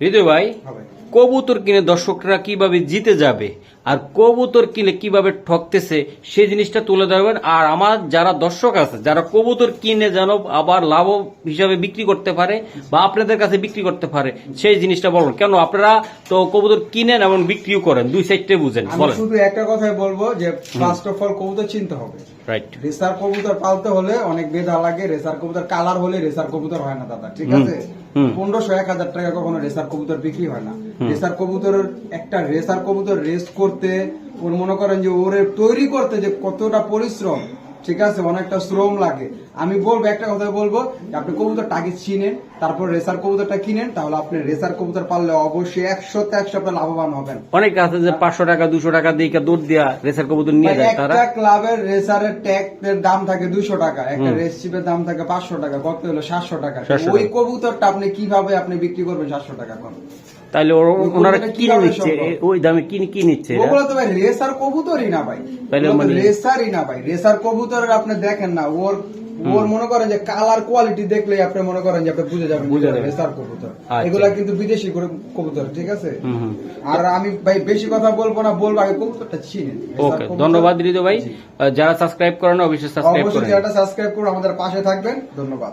হৃদয় ভাই কবুতর কিনে দর্শকরা কীভাবে জিতে যাবে আর কবুতর কিনে কীভাবে ঠকতেছে সেই জিনিসটা তুলে ধরবেন। আর আমার যারা দর্শক আছে যারা কবুতর কিনে যেন আবার লাভ হিসাবে বিক্রি করতে পারে বা আপনাদের কাছে বিক্রি করতে পারে সেই জিনিসটা বলুন কেন আপনারা তো কবুতর কিনেন এবং বিক্রিও করেন দুই সাইডে বুঝেন বলেন। শুধু একটা কথাই বলব যে ফার্স্ট অফ অল কবুতর চিনতে হবে। রাইট রেসার কবুতর পালতে হলে অনেক বেদা লাগে রেসার কবুতর কালার হলে রেসার কবুতর হয় না দাদা ঠিক আছে। পনেরোশো এক হাজার টাকা কখনো রেসার কবুতর বিক্রি হয় না। রেসার কবুতর একটা রেসার কবুতর রেস করতে ওর মনে করেন যে ওরে তৈরি করতে যে কতটা পরিশ্রম ঠিক আছে? অনেকটা শ্রম লাগে। আমি বলব একটা কথা বলব আপনি কবুতরটা আগে চিনেন তারপর রেসার কবুতরটা কিনেন তাহলে আপনি রেসার কবুতর পারলে অবশ্যই একশো একশো আপনি লাভবান হবেন। অনেক আছে যে পাঁচশো টাকা দুশো টাকা দিয়ে দৌড় দিয়া রেসার কবুতর নিয়ে যায় তারা। একটা ক্লাবের রেসারের ট্যাগ এর দাম থাকে দুশো টাকা একটা রেস চিপের দাম থাকে পাঁচশো টাকা কত হলো সাতশো টাকা। ওই কবুতরটা আপনি কীভাবে আপনি বিক্রি করবেন সাতশো টাকা কোন তাহলে ওনারা কিনে নিচ্ছে? ওই দামে কিনে কি নিচ্ছে ওগুলো তো ভাই রেসার কবুতরই না ভাই। তাইলে ওগুলো তো মানে- রেসারই না ভাই। রেসার কবুতরের আপনি দেখেন না ওর ওর মনে করেন যে কালার কোয়ালিটি দেখলে আপনি মনে করেন যে আপনি বুঝে যাবেন বুঝে যাবেন। রেসার কবুতর। আচ্ছা। এগুলা কিন্তু বিদেশি করে কবুতর ঠিক আছে? আর আমি ভাই বেশি কথা বলব না বলব আগে কবুতরটা রেসার ওকে ধন্যবাদ হৃদয় ভাই। যারা সাবস্ক্রাইব করেন অবশ্যই সাবস্ক্রাইব অবশ্যই করেন চ্যানেলটা সাবস্ক্রাইব করে আমাদের পাশে থাকবেন। ধন্যবাদ।